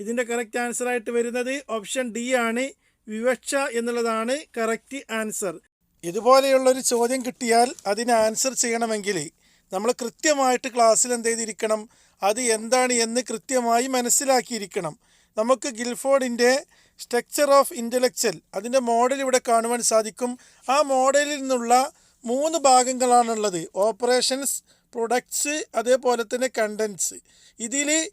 ഇതിന്റെ കറക്റ്റ് ആൻസറായിട്ട് വരുന്നത് ഓപ്ഷൻ ഡി ആണ്. വിവക്ഷ എന്നുള്ളതാണ് കറക്റ്റ് ആൻസർ ഇതുപോലെയുള്ളൊരു ചോദ്യം കിട്ടിയാൽ അതിന് ആൻസർ ചെയ്യണമെങ്കിൽ നമ്മൾ കൃത്യമായിട്ട് ക്ലാസ്സിൽ എന്ത് ചെയ്തിരിക്കണം? അത് എന്താണ് എന്ന് കൃത്യമായി മനസ്സിലാക്കിയിരിക്കണം. നമുക്ക് ഗിൽഫോർഡിന്റെ സ്ട്രക്ചർ ഓഫ് ഇന്റലക്ച്വൽ അതിന്റെ മോഡൽ ഇവിടെ കാണുവാൻ സാധിക്കും. ആ മോഡലിൽ നിന്നുള്ള മൂന്ന് ഭാഗങ്ങളാണുള്ളത്. ഓപ്പറേഷൻസ് പ്രൊഡക്ട്സ് അതേപോലെ തന്നെ കണ്ടൻസ് ഇതിൽ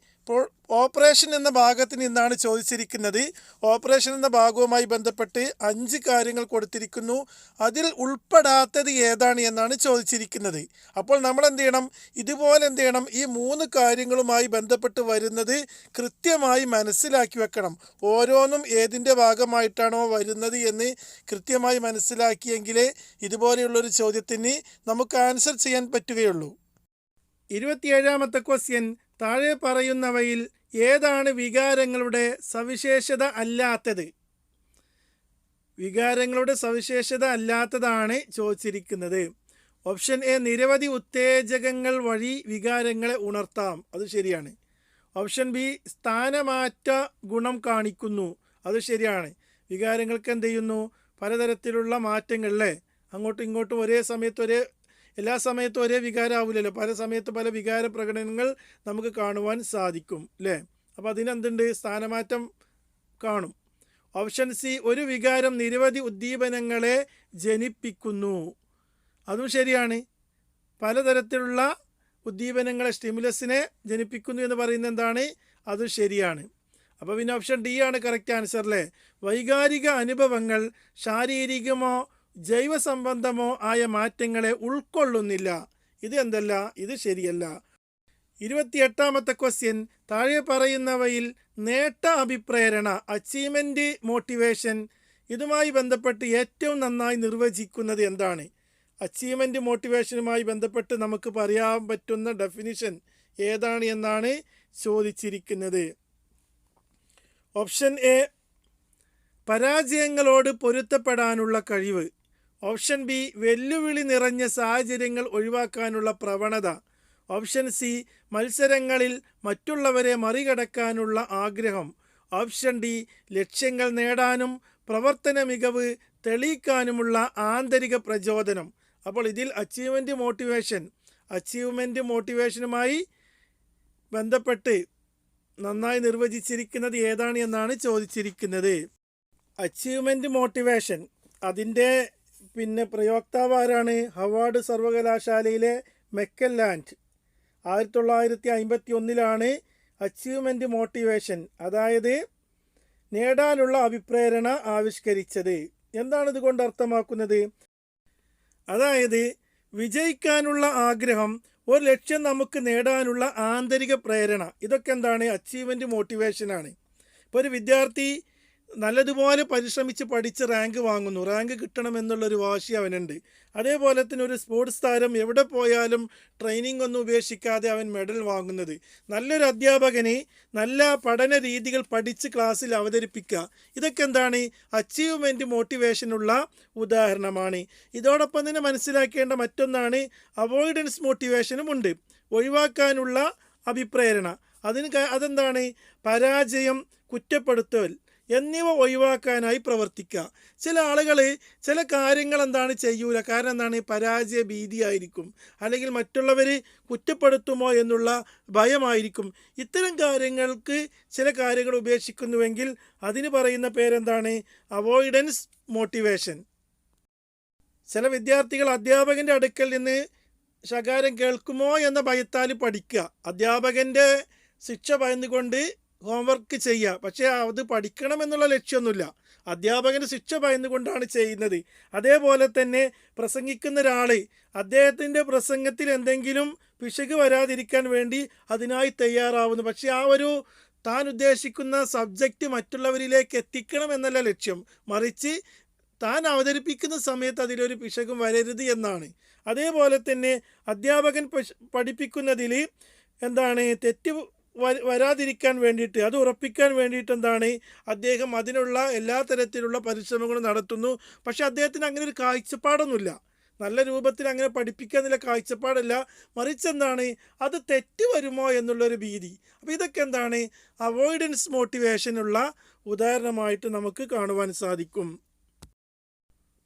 ഓപ്പറേഷൻ എന്ന ഭാഗത്ത് നിന്നാണ് ചോദിച്ചിരിക്കുന്നത്. ഓപ്പറേഷൻ എന്ന ഭാഗവുമായി ബന്ധപ്പെട്ട് അഞ്ച് കാര്യങ്ങൾ കൊടുത്തിരിക്കുന്നു. അതിൽ ഉൾപ്പെടാത്തത് ഏതാണ് എന്നാണ് ചോദിച്ചിരിക്കുന്നത്. അപ്പോൾ നമ്മൾ എന്ത് ചെയ്യണം ഇതുപോലെ എന്ത് ചെയ്യണം ഈ മൂന്ന് കാര്യങ്ങളുമായി ബന്ധപ്പെട്ട് വരുന്നത് കൃത്യമായി മനസ്സിലാക്കി വെക്കണം. ഓരോന്നും ഏതിന്റെ ഭാഗമായിട്ടാണോ വരുന്നത് എന്ന് കൃത്യമായി മനസ്സിലാക്കിയെങ്കിലേ ഇതുപോലെയുള്ളൊരു ചോദ്യത്തിന് നമുക്ക് ആൻസർ ചെയ്യാൻ പറ്റുകയുള്ളൂ. ഇരുപത്തിയേഴാമത്തെ ക്വസ്റ്റ്യൻ താഴെ പറയുന്നവയിൽ ഏതാണ് വികാരങ്ങളുടെ സവിശേഷത അല്ലാത്തത്? വികാരങ്ങളുടെ സവിശേഷത അല്ലാത്തതാണ് ചോദിച്ചിരിക്കുന്നത്. ഓപ്ഷൻ എ നിരവധി ഉത്തേജകങ്ങൾ വഴി വികാരങ്ങളെ ഉണർത്താം. അത് ശരിയാണ്. ഓപ്ഷൻ ബി സ്ഥാനമാറ്റ ഗുണം കാണിക്കുന്നു. അത് ശരിയാണ്. വികാരങ്ങൾക്ക് എന്ത് ചെയ്യുന്നു? പലതരത്തിലുള്ള മാറ്റങ്ങളിലെ അങ്ങോട്ടും ഇങ്ങോട്ടും ഒരേ സമയത്ത് ഒരേ എല്ലാ സമയത്തും ഒരേ വികാരമാവില്ലല്ലോ പല സമയത്ത് പല വികാര പ്രകടനങ്ങൾ നമുക്ക് കാണുവാൻ സാധിക്കും അല്ലേ അപ്പോൾ അതിനെന്തുണ്ട്? സ്ഥാനമാറ്റം കാണും. ഓപ്ഷൻ സി ഒരു വികാരം നിരവധി ഉദ്ദീപനങ്ങളെ ജനിപ്പിക്കുന്നു. അതും ശരിയാണ്. പലതരത്തിലുള്ള ഉദ്ദീപനങ്ങളെ സ്റ്റിമുലസിനെ ജനിപ്പിക്കുന്നു എന്ന് പറയുന്നത് എന്താണ്? അത് ശരിയാണ്. അപ്പോൾ പിന്നെ ഓപ്ഷൻ ഡി ആണ് കറക്റ്റ് ആൻസർ അല്ലേ വൈകാരിക അനുഭവങ്ങൾ ശാരീരികമോ ജൈവസംബന്ധമോ ആയ മാറ്റങ്ങളെ ഉൾക്കൊള്ളുന്നില്ല. ഇത് എന്തല്ല? ഇത് ശരിയല്ല. ഇരുപത്തിയെട്ടാമത്തെ ക്വസ്റ്റ്യൻ താഴെ പറയുന്നവയിൽ നേട്ട അഭിപ്രേരണ അച്ചീവ്മെന്റ് മോട്ടിവേഷൻ ഇതുമായി ബന്ധപ്പെട്ട് ഏറ്റവും നന്നായി നിർവചിക്കുന്നത് എന്താണ്? അച്ചീവ്മെന്റ് മോട്ടിവേഷനുമായി ബന്ധപ്പെട്ട് നമുക്ക് പറയാൻ പറ്റുന്ന ഡെഫിനിഷൻ ഏതാണ് എന്നാണ് ചോദിച്ചിരിക്കുന്നത്. ഓപ്ഷൻ എ പരാജയങ്ങളോട് പൊരുത്തപ്പെടാനുള്ള കഴിവ്. ഓപ്ഷൻ ബി വെല്ലുവിളി നിറഞ്ഞ സാഹചര്യങ്ങൾ ഒഴിവാക്കാനുള്ള പ്രവണത. ഓപ്ഷൻ സി മത്സരങ്ങളിൽ മറ്റുള്ളവരെ മറികടക്കാനുള്ള ആഗ്രഹം. ഓപ്ഷൻ ഡി ലക്ഷ്യങ്ങൾ നേടാനും പ്രവർത്തന മികവ് തെളിയിക്കാനുമുള്ള ആന്തരിക പ്രചോദനം. അപ്പോൾ ഇതിൽ അച്ചീവ്മെന്റ് മോട്ടിവേഷൻ അച്ചീവ്മെന്റ് മോട്ടിവേഷനുമായി ബന്ധപ്പെട്ട് നന്നായി നിർവചിച്ചിരിക്കുന്നത് ഏതാണ് എന്നാണ് ചോദിച്ചിരിക്കുന്നത്. അച്ചീവ്മെന്റ് മോട്ടിവേഷൻ അതിന്റെ പിന്നെ പ്രയോക്താവ് ആരാണ് ഹവാർഡ് സർവകലാശാലയിലെ മെക്കൽ ലാൻഡ് ആയിരത്തി തൊള്ളായിരത്തി അമ്പത്തി ഒന്നിലാണ് അച്ചീവ്മെന്റ് മോട്ടിവേഷൻ അതായത് നേടാനുള്ള അഭിപ്രേരണ ആവിഷ്കരിച്ചത്. എന്താണ് ഇതുകൊണ്ട് അർത്ഥമാക്കുന്നത്? അതായത് വിജയിക്കാനുള്ള ആഗ്രഹം ഒരു ലക്ഷ്യം നമുക്ക് നേടാനുള്ള ആന്തരിക പ്രേരണ. ഇതൊക്കെ എന്താണ്? അച്ചീവ്മെന്റ് മോട്ടിവേഷനാണ് ഇപ്പോൾ ഒരു വിദ്യാർത്ഥി നല്ലതുപോലെ പരിശ്രമിച്ച് പഠിച്ച് റാങ്ക് വാങ്ങുന്നു. റാങ്ക് കിട്ടണമെന്നുള്ളൊരു വാശി അവനുണ്ട്. അതേപോലെ തന്നെ ഒരു സ്പോർട്സ് താരം എവിടെ പോയാലും ട്രെയിനിങ് ഒന്നും ഉപേക്ഷിക്കാതെ അവൻ മെഡൽ വാങ്ങുന്നത്. നല്ലൊരു അധ്യാപകനെ നല്ല പഠന രീതികൾ പഠിച്ച് ക്ലാസ്സിൽ അവതരിപ്പിക്കുക. ഇതൊക്കെ എന്താണ്? അച്ചീവ്മെന്റ് മോട്ടിവേഷനുള്ള ഉദാഹരണമാണ്. ഇതോടൊപ്പം തന്നെ മനസ്സിലാക്കേണ്ട മറ്റൊന്നാണ് അവോയ്ഡൻസ് മോട്ടിവേഷനും ഉണ്ട്. ഒഴിവാക്കാനുള്ള അഭിപ്രേരണ. അതിന് അതെന്താണ്? പരാജയം കുറ്റപ്പെടുത്തൽ. എന്നിവ ഒഴിവാക്കാനായി പ്രവർത്തിക്കുക. ചില ആളുകൾ ചില കാര്യങ്ങൾ എന്താണ് ചെയ്യൂല. കാരണം എന്താണ്? പരാജയ ഭീതിയായിരിക്കും. അല്ലെങ്കിൽ മറ്റുള്ളവർ കുറ്റപ്പെടുത്തുമോ എന്നുള്ള ഭയമായിരിക്കും. ഇത്തരം കാര്യങ്ങൾക്ക് ചില കാര്യങ്ങൾ ഉപേക്ഷിക്കുന്നുവെങ്കിൽ അതിന് പറയുന്ന പേരെന്താണ്? അവോയ്ഡൻസ് മോട്ടിവേഷൻ ചില വിദ്യാർത്ഥികൾ അധ്യാപകന്റെ അടുക്കൽ നിന്ന് ശകാരം കേൾക്കുമോ എന്ന ഭയത്താൽ പഠിക്കുക. അധ്യാപകന്റെ ശിക്ഷ ഭയന്നുകൊണ്ട് ഹോംവർക്ക് ചെയ്യുക. പക്ഷേ അത് പഠിക്കണം എന്നുള്ള ലക്ഷ്യമൊന്നുമില്ല അധ്യാപകന് ശിക്ഷ ഭയന്നുകൊണ്ടാണ് ചെയ്യുന്നത്. അതേപോലെ തന്നെ പ്രസംഗിക്കുന്ന ഒരാൾ അദ്ദേഹത്തിന്റെ പ്രസംഗത്തിൽ എന്തെങ്കിലും പിശക് വരാതിരിക്കാൻ വേണ്ടി അതിനായി തയ്യാറാവുന്നു. പക്ഷേ ആ ഒരു താൻ ഉദ്ദേശിക്കുന്ന സബ്ജക്റ്റ് മറ്റുള്ളവരിലേക്ക് എത്തിക്കണം എന്നല്ല ലക്ഷ്യം. മറിച്ച് താൻ അവതരിപ്പിക്കുന്ന സമയത്ത് അതിലൊരു പിശകും വരരുത് എന്നാണ്. അതേപോലെ തന്നെ അധ്യാപകൻ പഠിപ്പിക്കുന്നതിൽ എന്താണ് തെറ്റ് വരാതിരിക്കാൻ വേണ്ടിയിട്ട് അത് ഉറപ്പിക്കാൻ വേണ്ടിയിട്ട് എന്താണ് അദ്ദേഹം അതിനുള്ള എല്ലാ തരത്തിലുള്ള പരിശ്രമങ്ങളും നടത്തുന്നു. പക്ഷേ അദ്ദേഹത്തിന് അങ്ങനെ ഒരു കാഴ്ചപ്പാടൊന്നുമില്ല. നല്ല രൂപത്തിൽ അങ്ങനെ പഠിപ്പിക്കാന്നുള്ള കാഴ്ചപ്പാടല്ല. മറിച്ച് എന്താണ് അത് തെറ്റ് വരുമോ എന്നുള്ളൊരു ഭീതി. അപ്പോൾ ഇതൊക്കെ എന്താണ് അവോയ്ഡൻസ് മോട്ടിവേഷനുള്ള ഉദാഹരണമായിട്ട് നമുക്ക് കാണുവാൻ സാധിക്കും.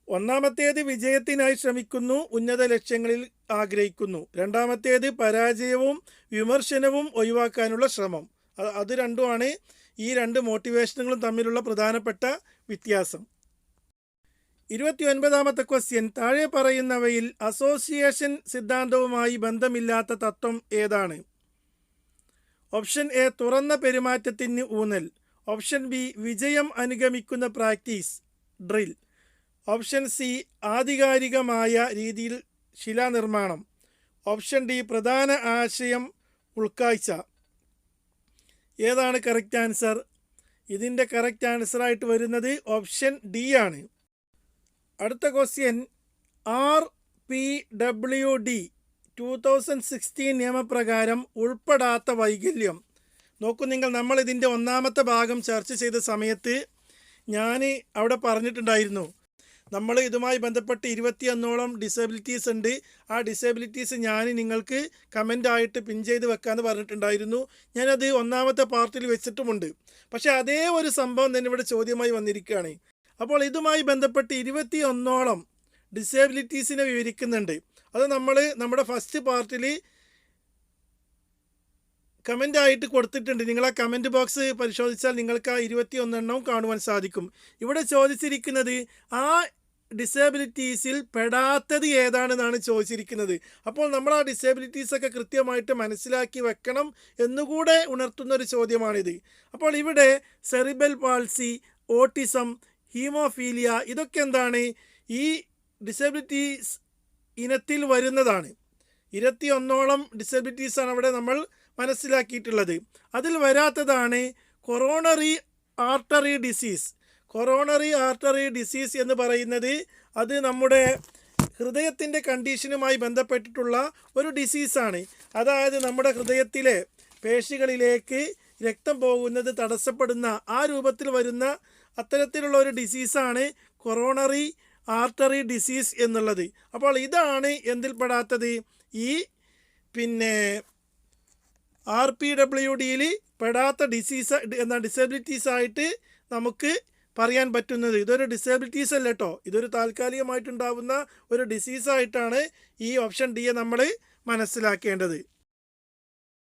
ഒന്നാമത്തേത് വിജയത്തിനായി ശ്രമിക്കുന്നു. ഉന്നത ലക്ഷ്യങ്ങളിൽ ആഗ്രഹിക്കുന്നു. രണ്ടാമത്തേത് പരാജയവും വിമർശനവും ഒഴിവാക്കാനുള്ള ശ്രമം. അത് രണ്ടുമാണ് ഈ രണ്ട് മോട്ടിവേഷനുകളും തമ്മിലുള്ള പ്രധാനപ്പെട്ട വ്യത്യാസം. ഇരുപത്തി ഒൻപതാമത്തെ ക്വസ്റ്റ്യൻ താഴെ പറയുന്നവയിൽ അസോസിയേഷൻ സിദ്ധാന്തവുമായി ബന്ധമില്ലാത്ത തത്വം ഏതാണ്? ഓപ്ഷൻ എ തുറന്ന പെരുമാറ്റത്തിന് ഊന്നൽ. ഓപ്ഷൻ ബി വിജയം അനുഗമിക്കുന്ന പ്രാക്ടീസ്. ഡ്രിൽ ഓപ്ഷൻ സി ആധികാരികമായ രീതിയിൽ ശിലാനിർമ്മാണം. ഓപ്ഷൻ ഡി പ്രധാന ആശയം ഉൾക്കാഴ്ച. ഏതാണ് കറക്റ്റ് ആൻസർ ഇതിന്റെ കറക്റ്റ് ആൻസറായിട്ട് വരുന്നത് ഓപ്ഷൻ ഡി ആണ്. അടുത്ത question R P W D two thousand sixteen നിയമപ്രകാരം ഉൾപ്പെടാത്ത വൈകല്യം. നോക്കൂ നിങ്ങൾ നമ്മൾ ഇതിന്റെ ഒന്നാമത്തെ ഭാഗം ചർച്ച ചെയ്ത സമയത്ത് ഞാൻ അവിടെ പറഞ്ഞിട്ടുണ്ടായിരുന്നു. നമ്മൾ ഇതുമായി ബന്ധപ്പെട്ട് ഇരുപത്തിയൊന്നോളം ഡിസബിലിറ്റീസ് ഉണ്ട്. ആ ഡിസബിലിറ്റീസ് ഞാൻ നിങ്ങൾക്ക് കമന്റായിട്ട് പിൻ ചെയ്ത് വെക്കാമെന്ന് പറഞ്ഞിട്ടുണ്ടായിരുന്നു. ഞാനത് ഒന്നാമത്തെ പാർട്ടിൽ വെച്ചിട്ടുമുണ്ട്. പക്ഷേ അതേ ഒരു സംഭവം തന്നെ ഇവിടെ ചോദ്യമായി വന്നിരിക്കുകയാണ്. അപ്പോൾ ഇതുമായി ബന്ധപ്പെട്ട് ഇരുപത്തിയൊന്നോളം ഡിസേബിലിറ്റീസിനെ വിവരിക്കുന്നുണ്ട്. അത് നമ്മൾ നമ്മുടെ ഫസ്റ്റ് പാർട്ടിൽ കമന്റ് ആയിട്ട് കൊടുത്തിട്ടുണ്ട്. നിങ്ങൾ ആ കമന്റ് ബോക്സ് പരിശോധിച്ചാൽ നിങ്ങൾക്ക് ആ ഇരുപത്തി ഒന്നെണ്ണവും കാണുവാൻ സാധിക്കും. ഇവിടെ ചോദിച്ചിരിക്കുന്നത് ആ ഡിസേബിലിറ്റീസിൽ പെടാത്തത് ഏതാണെന്നാണ് ചോദിച്ചിരിക്കുന്നത്. അപ്പോൾ നമ്മൾ ആ ഡിസേബിലിറ്റീസൊക്കെ കൃത്യമായിട്ട് മനസ്സിലാക്കി വെക്കണം എന്നുകൂടെ ഉണർത്തുന്ന ഒരു ചോദ്യമാണിത്. അപ്പോൾ ഇവിടെ സെറിബൽ പാൾസി ഓട്ടിസം ഹീമോഫീലിയ ഇതൊക്കെ എന്താണ്? ഈ ഡിസബിലിറ്റീസ് ഇനത്തിൽ വരുന്നതാണ്. ഇരുപത്തി ഒന്നോളം ഡിസബിലിറ്റീസാണ് അവിടെ നമ്മൾ മനസ്സിലാക്കിയിട്ടുള്ളത്. അതിൽ വരാത്തതാണ് coronary artery disease coronary artery disease എന്ന് പറയുന്നത് അത് നമ്മുടെ ഹൃദയത്തിന്റെ കണ്ടീഷനുമായി ബന്ധപ്പെട്ടിട്ടുള്ള ഒരു ഡിസീസാണ്. അതായത് നമ്മുടെ ഹൃദയത്തിലെ പേശികളിലേക്ക് രക്തം പോകുന്നത് തടസ്സപ്പെടുന്ന ആ രൂപത്തിൽ വരുന്ന അത്തരത്തിലുള്ള ഒരു ഡിസീസാണ് കൊറോണറി ആർട്ടറി ഡിസീസ് എന്നുള്ളത്. അപ്പോൾ ഇതാണ് എന്തിൽപ്പെടാത്തത്? ഈ പിന്നെ ആർ പി ഡബ്ല്യു ഡിയിൽ പെടാത്ത ഡിസീസ് എന്ന ഡിസബിലിറ്റീസ് ആയിട്ട് നമുക്ക് പറയാൻ പറ്റുന്നത്. ഇതൊരു ഡിസേബിലിറ്റീസ് അല്ല കേട്ടോ ഇതൊരു താൽക്കാലികമായിട്ടുണ്ടാവുന്ന ഒരു ഡിസീസായിട്ടാണ് ഈ ഓപ്ഷൻ ഡിയെ നമ്മൾ മനസ്സിലാക്കേണ്ടത്.